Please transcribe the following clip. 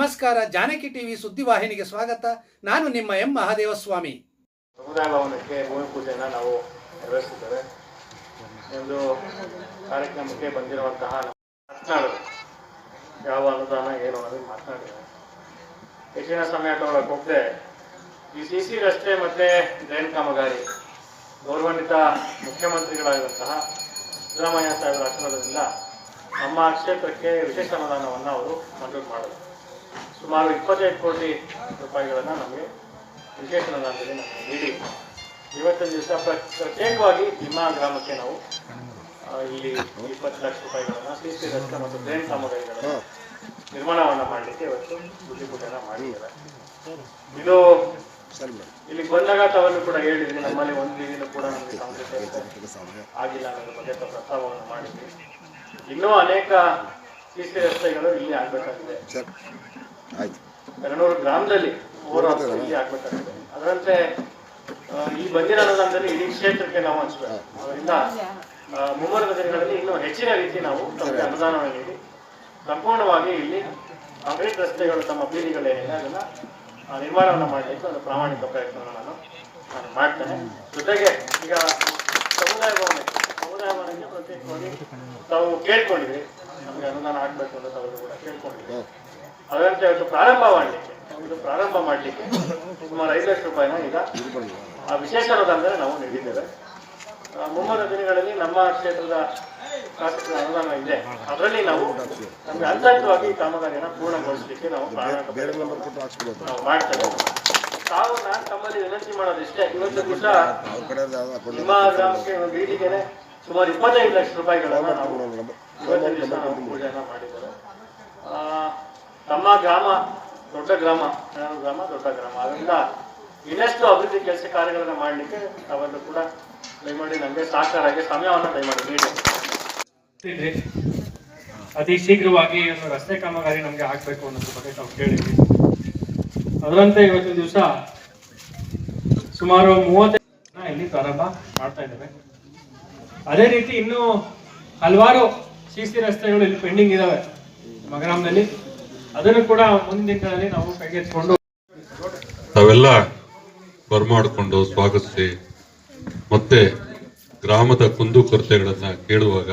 ನಮಸ್ಕಾರ, ಜಾನಕಿ ಟಿವಿ ಸುದ್ದಿವಾಹಿನಿಗೆ ಸ್ವಾಗತ. ನಾನು ನಿಮ್ಮ ಎಂ. ಮಹಾದೇವಸ್ವಾಮಿ. ಸಮುದಾಯ ಭವನಕ್ಕೆ ಭೂಮಿ ಪೂಜೆಯನ್ನು ನಾವು ನೆರವೇರಿಸಿದ್ದೇವೆ ಒಂದು ಕಾರ್ಯಕ್ರಮಕ್ಕೆ ಬಂದಿರುವಂತಹ ಮಾತನಾಡೋದು ಯಾವ ಅನುದಾನ, ಏನು ಅನ್ನೋದನ್ನು ಮಾತನಾಡಿದ್ದಾರೆ ಹೆಚ್ಚಿನ ಸಮಯ ತಗೊಳಕ್ಕೆ ಹೋಗದೆ, ಈ ಸಿ ಸಿ ರಸ್ತೆ ಮತ್ತು ಡ್ರೈನ್ ಕಾಮಗಾರಿ, ಗೌರವಾನ್ವಿತ ಮುಖ್ಯಮಂತ್ರಿಗಳಾಗಿರುವಂತಹ ಸಿದ್ದರಾಮಯ್ಯ ಸಾಹೇಬರ ಆಶೀರ್ವಾದದಿಂದ ನಮ್ಮ ಕ್ಷೇತ್ರಕ್ಕೆ ವಿಶೇಷ ಅನುದಾನವನ್ನು ಅವರು ಮಂಜೂರು ಮಾಡಿದ್ರು. ಸುಮಾರು ಇಪ್ಪತ್ತೈದು ಕೋಟಿ ರೂಪಾಯಿಗಳನ್ನು ನಮಗೆ ವಿಶೇಷ ಅನುದಾನದಲ್ಲಿ ನಮಗೆ ನೀಡಿ. ಇವತ್ತಿನ ದಿವಸ ಪ್ರ- ಪ್ರತ್ಯೇಕವಾಗಿ ಭೀಮಾ ಗ್ರಾಮಕ್ಕೆ ನಾವು ಇಲ್ಲಿ ಇಪ್ಪತ್ತು ಲಕ್ಷ ರೂಪಾಯಿಗಳನ್ನು ಸಿ ಸಿ ರಸ್ತೆ ಮತ್ತು ಡ್ರೈನ್ ಕಾಮಗಾರಿಗಳನ್ನು ನಿರ್ಮಾಣವನ್ನು ಮಾಡಲಿಕ್ಕೆ ಇವತ್ತು ಬುದ್ಧಿಪೂಜೆನ ಮಾಡಿದ್ದಾರೆ. ಇದು ಇಲ್ಲಿ ಬಂದಾಗ ತಾವನ್ನು ಕೂಡ ಹೇಳಿದ್ವಿ ನಮ್ಮಲ್ಲಿ ಒಂದು ದಿನ ಕೂಡ ನಮಗೆ ಸಮಸ್ಯೆ ಇದೆ. ಆಗಿಲ್ಲ ಅನ್ನೋದ್ರ ಬಗ್ಗೆ ಪ್ರಸ್ತಾವವನ್ನು ಮಾಡಿದ್ವಿ. ಇನ್ನೂ ಅನೇಕ ಸಿ ಸಿ ರಸ್ತೆಗಳು ಇಲ್ಲಿ ಆಗ್ಬೇಕಾಗಿದೆ. ಆಯ್ತು. ಎರಡ್ನೂರು ಗ್ರಾಮದಲ್ಲಿ ಆಗ್ಬೇಕಾಗಿದೆ ಅದರಂತೆ ಈ ಬಂದಿರೋ ಅನುದಾನದಲ್ಲಿ ಇಡೀ ಕ್ಷೇತ್ರಕ್ಕೆ ನಾವು ಹಂಚ್ಬೇಕು ಅದರಿಂದ ಮುಂಬರುವ ದಿನಗಳಲ್ಲಿ ಇನ್ನೂ ಹೆಚ್ಚಿನ ರೀತಿ ನಾವು ತಮಗೆ ಅನುದಾನವನ್ನು ನೀಡಿ ಸಂಪೂರ್ಣವಾಗಿ ಇಲ್ಲಿ ಕಾಂಕ್ರೀಟ್ ರಸ್ತೆಗಳು ತಮ್ಮ ಬೀದಿಗಳೇನಿದೆ ಅದನ್ನ ನಿರ್ಮಾಣವನ್ನು ಮಾಡಲಿಕ್ಕೆ ಒಂದು ಪ್ರಾಮಾಣಿಕ ಪ್ರಯತ್ನವನ್ನು ನಾನು ನಾನು ಮಾಡ್ತೇನೆ. ಜೊತೆಗೆ ಈಗ ಸಮುದಾಯ ಭವನ ಸಮುದಾಯ ಭವನಕ್ಕೆ ಪ್ರತ್ಯೇಕವಾಗಿ ತಾವು ಕೇಳ್ಕೊಂಡಿದ್ರಿ. ನಮಗೆ ಅನುದಾನ ಆಗ್ಬೇಕು ಅಂತ ತಾವು ಕೂಡ ಕೇಳ್ಕೊಂಡಿದ್ರಿ. ಅದರಂತೆ ಇವತ್ತು ಪ್ರಾರಂಭ ಮಾಡಲಿಕ್ಕೆ ಒಂದು ಪ್ರಾರಂಭ ಮಾಡಲಿಕ್ಕೆ ಸುಮಾರು ಐದು ಲಕ್ಷ ರೂಪಾಯಿನ ಈಗ ಆ ವಿಶೇಷ ಅನುದಾನದಲ್ಲಿ ನಾವು ನೀಡಿದ್ದೇವೆ. ಮುಂಬರುವ ದಿನಗಳಲ್ಲಿ ನಮ್ಮ ಕ್ಷೇತ್ರದ ಶಾಸಕರ ಅನುದಾನ ಇದೆ. ಅದರಲ್ಲಿ ನಾವು ನಮಗೆ ಹಂತ ಹಂತವಾಗಿ ಈ ಕಾಮಗಾರಿಯನ್ನು ಪೂರ್ಣಗೊಳಿಸಲಿಕ್ಕೆ ನಾವು ನಾವು ಮಾಡ್ತೇವೆ. ತಾವು ನಾನು ತಮ್ಮಲ್ಲಿ ವಿನಂತಿ ಮಾಡೋದಿಷ್ಟೇ ಇವತ್ತು ದಿವಸ ನಿಮ್ಮ ಗ್ರಾಮಕ್ಕೆ ಬೀದಿಗೆನೆ ಸುಮಾರು ಇಪ್ಪತ್ತೈದು ಲಕ್ಷ ರೂಪಾಯಿಗಳನ್ನು ನಾವು ಪೂಜೆಯನ್ನು ಇವತ್ತಿನ ದಿವಸ ನಾವು ಪೂಜೆಯನ್ನ ಮಾಡಿದ್ದೇವೆ. ಗ್ರಾಮ ದೊಡ್ಡ ಗ್ರಾಮ ಗ್ರಾಮ, ದೊಡ್ಡ ಗ್ರಾಮ. ಅದರಿಂದ ಇನ್ನಷ್ಟು ಅಭಿವೃದ್ಧಿ ಕೆಲಸ ಕಾರ್ಯಗಳನ್ನ ಮಾಡಲಿಕ್ಕೆ ತಾವೆಲ್ಲರೂ ಕೂಡ ದಯಮಾಡಿ ನಮಗೆ ಸಾಕಾರಾಗಿ ಸಮಯವನ್ನು ದಯಮಾಡಿ ನೀಡಿ. ಅತಿ ಶೀಘ್ರವಾಗಿ ಒಂದು ರಸ್ತೆ ಕಾಮಗಾರಿ ನಮಗೆ ಆಗ್ಬೇಕು ಅನ್ನೋದ್ರ ಬಗ್ಗೆ ನಾವು ಕೇಳಿದ್ವಿ. ಅದರಂತೆ ಇವತ್ತಿನ ದಿವಸ ಸುಮಾರು ಮೂವತ್ತೈದು ಇಲ್ಲಿ ಪ್ರಾರಂಭ ಮಾಡ್ತಾ ಇದ್ದೇವೆ. ಅದೇ ರೀತಿ ಇನ್ನೂ ಹಲವಾರು ಸಿ ಸಿ ರಸ್ತೆಗಳು ಇಲ್ಲಿ ಪೆಂಡಿಂಗ್ ನಮ್ಮ ಗ್ರಾಮದಲ್ಲಿ. ಅದನ್ನು ಕೂಡ ಮುಂದಿನ ದಿನಗಳಲ್ಲಿ ನಾವು ಕೈಗೆತ್ತಿಕೊಂಡು ತಾವೆಲ್ಲ ಬರಮಾಡಿಕೊಂಡು ಸ್ವಾಗತಿಸಿ ಮತ್ತೆ ಗ್ರಾಮದ ಕುಂದುಕೊರತೆಗಳನ್ನ ಕೇಳುವಾಗ